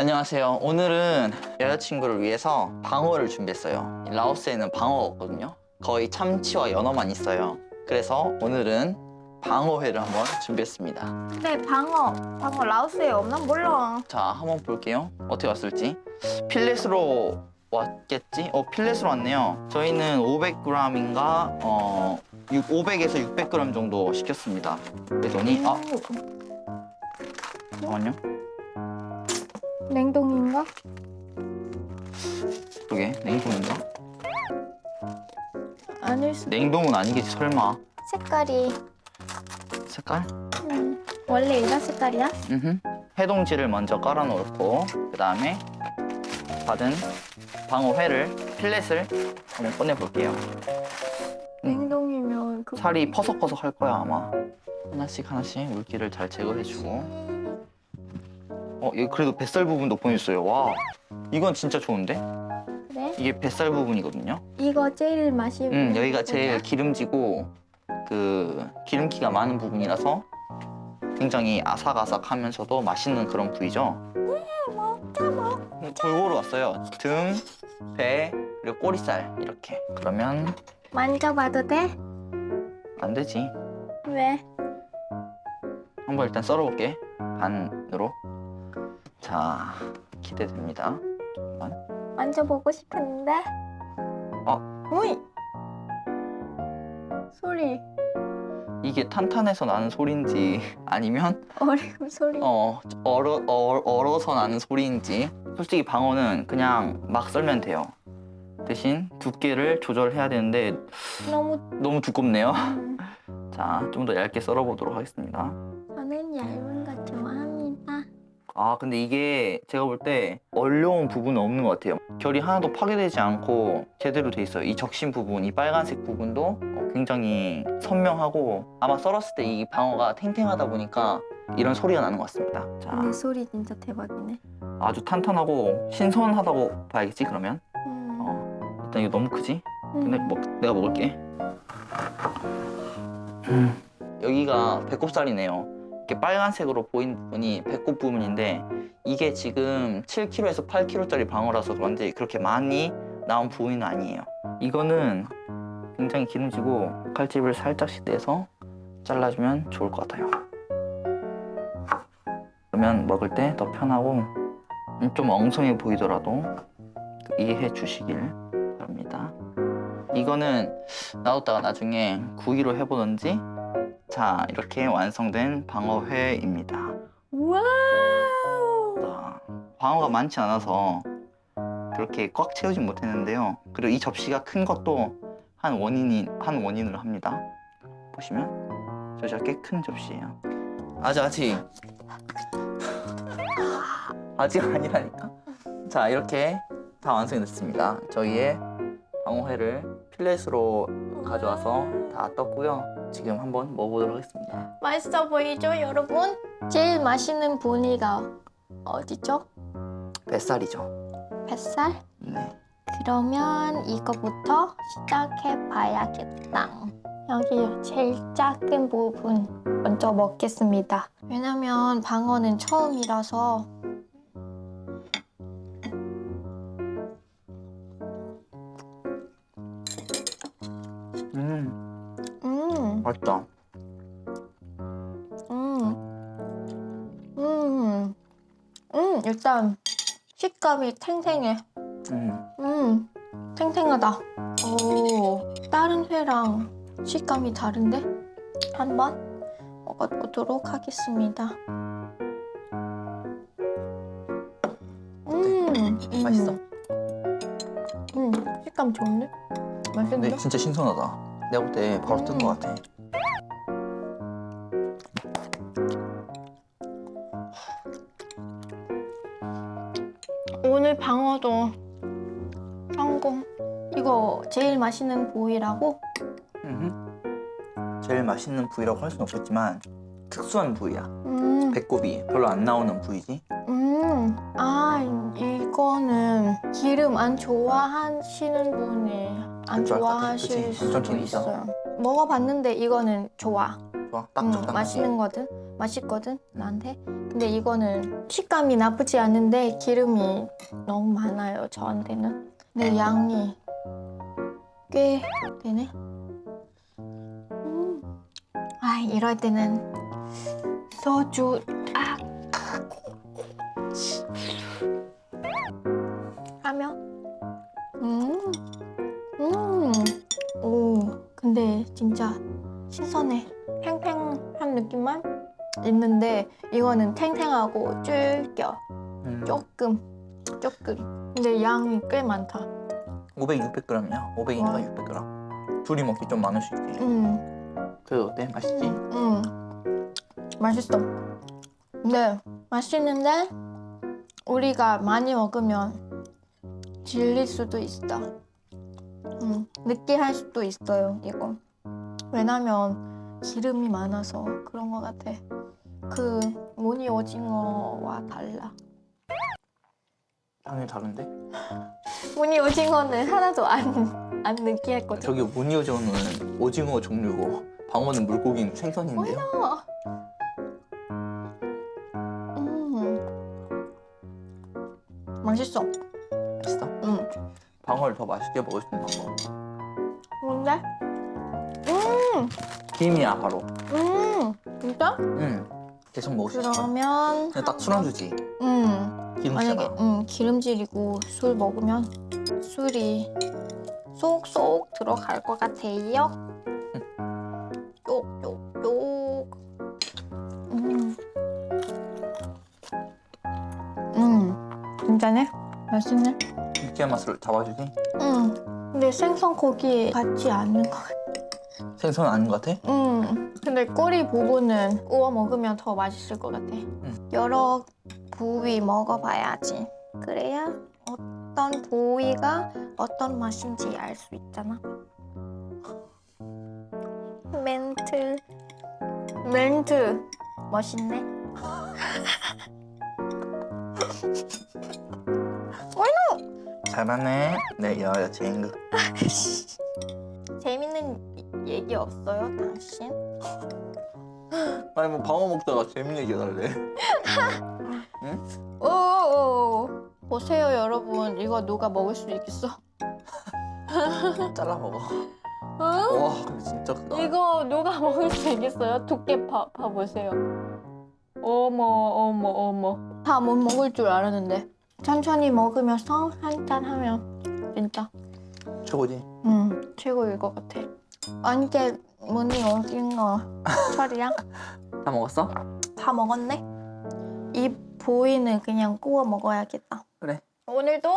안녕하세요. 오늘은 여자친구를 위해서 방어를 준비했어요. 라오스에는 방어가 없거든요. 거의 참치와 연어만 있어요. 그래서 오늘은 방어회를 한번 준비했습니다. 그래 방어 방어 라오스에 없나 몰라 자, 한번 볼게요. 어떻게 왔을지. 필렛으로 왔겠지? 어, 필렛으로 왔네요. 저희는 500g인가 어 500에서 600g 정도 시켰습니다. 그랬더니 아, 잠깐만요. 냉동인가? 그러게 냉동인가? 아닐 수 냉동은 아니겠지 설마. 색깔이 색깔? 음, 원래 이런 색깔이야? 음. 해동지를 먼저 깔아 놓고 그 다음에 받은 방어회를 필렛을 한번 꺼내 볼게요. 냉동이면 그 살이 퍼석퍼석 할 거야 아마. 하나씩 하나씩 물기를 잘 제거해주고. 어, 여기 그래도 뱃살 부분도 보여줬어요. 와, 이건 진짜 좋은데? 그래? 이게 뱃살 부분이거든요. 이거 제일 맛이 음, 여기가 제일 기름지고 그 기름기가 많은 부분이라서 굉장히 아삭아삭하면서도 맛있는 그런 부위죠. 먹자 먹 음, 골고루 왔어요. 등, 배, 그리고 꼬리살 이렇게. 그러면 만져봐도 돼? 안 되지. 왜? 한번 일단 썰어볼게. 반으로. 자, 기대됩니다. 만져보고 싶은데 어. 오이 소리 이게 탄탄해서 나는 소리인지 아니면 어리금 소리 어 얼어 어, 얼어서 나는 소리인지 솔직히 방어는 그냥 막 썰면 돼요. 대신 두께를 조절해야 되는데 너무 너무 두껍네요. 음, 자, 좀 더 얇게 썰어보도록 하겠습니다. 저는 얇은 아, 근데 이게 제가 볼때 얼려온 부분은 없는 것 같아요. 결이 하나도 파괴되지 않고 제대로 돼 있어요. 이 적신 부분, 이 빨간색 부분도 어, 굉장히 선명하고 아마 썰었을 때 이 방어가 탱탱하다 보니까 이런 소리가 나는 것 같습니다. 자, 근데 소리 진짜 대박이네 아주 탄탄하고 신선하다고 봐야겠지 그러면? 음, 어, 일단 이거 너무 크지? 음. 근데 먹, 내가 먹을게. 음. 여기가 배꼽살이네요. 이렇게 빨간색으로 보이는 부분이 배꼽 부분인데 이게 지금 7kg에서 8kg짜리 방어라서 그런지 그렇게 많이 나온 부위는 아니에요. 이거는 굉장히 기름지고 칼집을 살짝씩 떼서 잘라주면 좋을 것 같아요. 그러면 먹을 때 더 편하고 음, 좀 엉성해 보이더라도 이해해 주시길 바랍니다. 이거는 놔뒀다가 나중에 구이로 해보든지 자 이렇게 완성된 방어회입니다. 와우 자, 방어가 많지 않아서 그렇게 꽉 채우진 못했는데요. 그리고 이 접시가 큰 것도 한 원인이 한 원인을 합니다. 보시면 저희가 꽤큰 접시예요. 아직 아직 아직 아니라니까. 자 이렇게 다 완성이 됐습니다. 저희의 방어회를 필렛으로 가져와서 다 떴고요. 지금 한번 먹어보도록 하겠습니다. 맛있어 보이죠 여러분? 제일 맛있는 부위가 어디죠? 뱃살이죠. 뱃살? 네. 그러면 이거부터 시작해 봐야겠다. 여기 제일 작은 부분 먼저 먹겠습니다. 왜냐면 방어는 처음이라서 맛있다. 음, 음, 음, 일단 식감이 탱탱해. 음, 음, 탱탱하다. 오, 다른 회랑 식감이 다른데? 한번 먹어보도록 하겠습니다. 음, 음. 맛있어. 음, 식감 좋은데? 맛있는데? 근데 진짜 신선하다. 내가 볼 때 바로 뜬 음. 것 같아. 오늘 방어도 성공. 이거 제일 맛있는 부위라고? 음. 제일 맛있는 부위라고 할 수는 없겠지만 특수한 부위야. 음, 배꼽이 별로 안 나오는 부위지. 음, 아, 이거는 기름 안 좋아하시는 분이 안 좋아할 것 같아. 좋아하실 그치? 수도 엄청 기름져. 있어요. 먹어봤는데 이거는 좋아. 좋아, 딱 음, 적당하지. 맛있는 거든. 맛있거든 나한테. 근데 이거는 식감이 나쁘지 않은데 기름이 너무 많아요 저한테는. 근데 양이 꽤 되네. 음. 아 이럴 때는 소주 아 하면 음. 음. 오, 근데 진짜 신선해. 팽팽한 느낌만 있는데 이거는 탱탱하고 줄겨. 음, 조금, 조금. 근데 양이 꽤 많다. 500, 600g이야. 500인가 와. 600g. 둘이 먹기 좀 많을 수 있지. 음, 그래도 어때? 맛있지? 음, 맛있어. 근데 맛있는데 우리가 많이 먹으면 질릴 수도 있어. 음, 느끼할 수도 있어요, 이거. 왜냐면 기름이 많아서 그런 것 같아. 그 무늬 오징어와 달라. 향이 다른데? 무늬 오징어는 하나도 안, 안 느끼했거든. 저기 무늬 오징어는 오징어 종류고 방어는 물고기는 생선인데요. 음. 맛있어. 맛있어? 응. 방어를 더 맛있게 먹을 수 있는 방법. 뭔데? 음, 김이야 바로. 음, 진짜? 응. 계속 먹을 수 있어. 그러면 그냥 딱 술안주지. 음. 만약에 음, 기름질이고 술 먹으면 술이 쏙쏙 들어갈 것 같아요. 쪽쪽쪽. 음, 음, 진짜네? 맛있네. 느끼한 맛을 잡아주지. 음, 근데 생선 고기 같지 않은 것 같아. 생선 아닌 것 같아? 음, 근데 꼬리 부분은 구워 먹으면 더 맛있을 것 같아. 여러 부위 먹어봐야지. 그래야 어떤 부위가 어떤 맛인지 알 수 있잖아. 멘트, 멘트 멋있네. 잘 맞네. 네, 여자 친구. 재밌는 얘기 없어요, 당신? 아니 뭐 방어 먹다가 재밌는 얘기 해달래. 오, 보세요, 여러분. 이거 누가 먹을 수 있겠어? 잘라 먹어. 응? 와, 근데 진짜 크다. 이거 누가 먹을 수 있겠어요? 두께 봐, 봐보세요. 어머, 어머, 어머. 다 못 먹을 줄 알았는데. 천천히 먹으면서 한 잔 하면 진짜 최고지. 음 최고일 것 같아. 언제 문이 오징어 철이랑 다 먹었어? 다 먹었네? 이 보이는 그냥 구워 먹어야겠다. 그래. 오늘도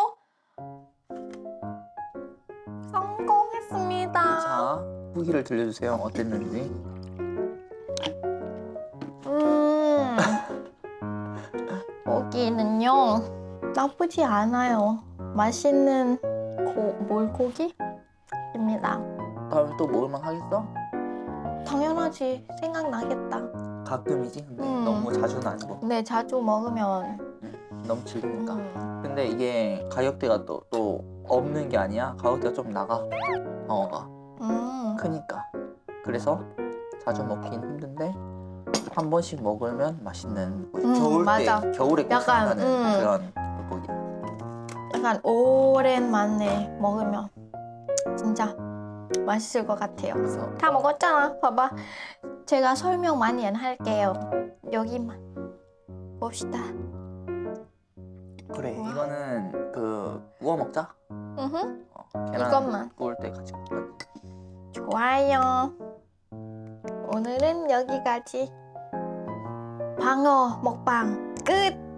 성공했습니다. 자, 후기를 들려주세요. 어땠는지. 음. 고기는요 나쁘지 않아요. 맛있는 고, 물고기입니다. 다음에 또 먹을만 하겠어? 당연하지 생각나겠다. 가끔이지. 근데 음. 너무 자주는 아니고 근데 자주 먹으면 너무 질리니까. 음, 근데 이게 가격대가 또, 또 없는 게 아니야. 가격대가 좀 나가. 방어가 음. 크니까. 그래서 자주 먹긴 힘든데 한 번씩 먹으면 맛있는. 음, 겨울 맞아. 때 겨울에 꼭 약간, 생각나는 음. 그런 물고기. 약간 오랜만에 먹으면 진짜 맛있을 것 같아요. 다 먹었잖아. 봐봐. 제가 설명 많이 안 할게요. 여기만 봅시다. 그래 우와. 이거는 그 구워 먹자. 으흠. 어, 계란 이것만. 구울 때 같이 먹자. 좋아요. 오늘은 여기까지. 방어 먹방 끝.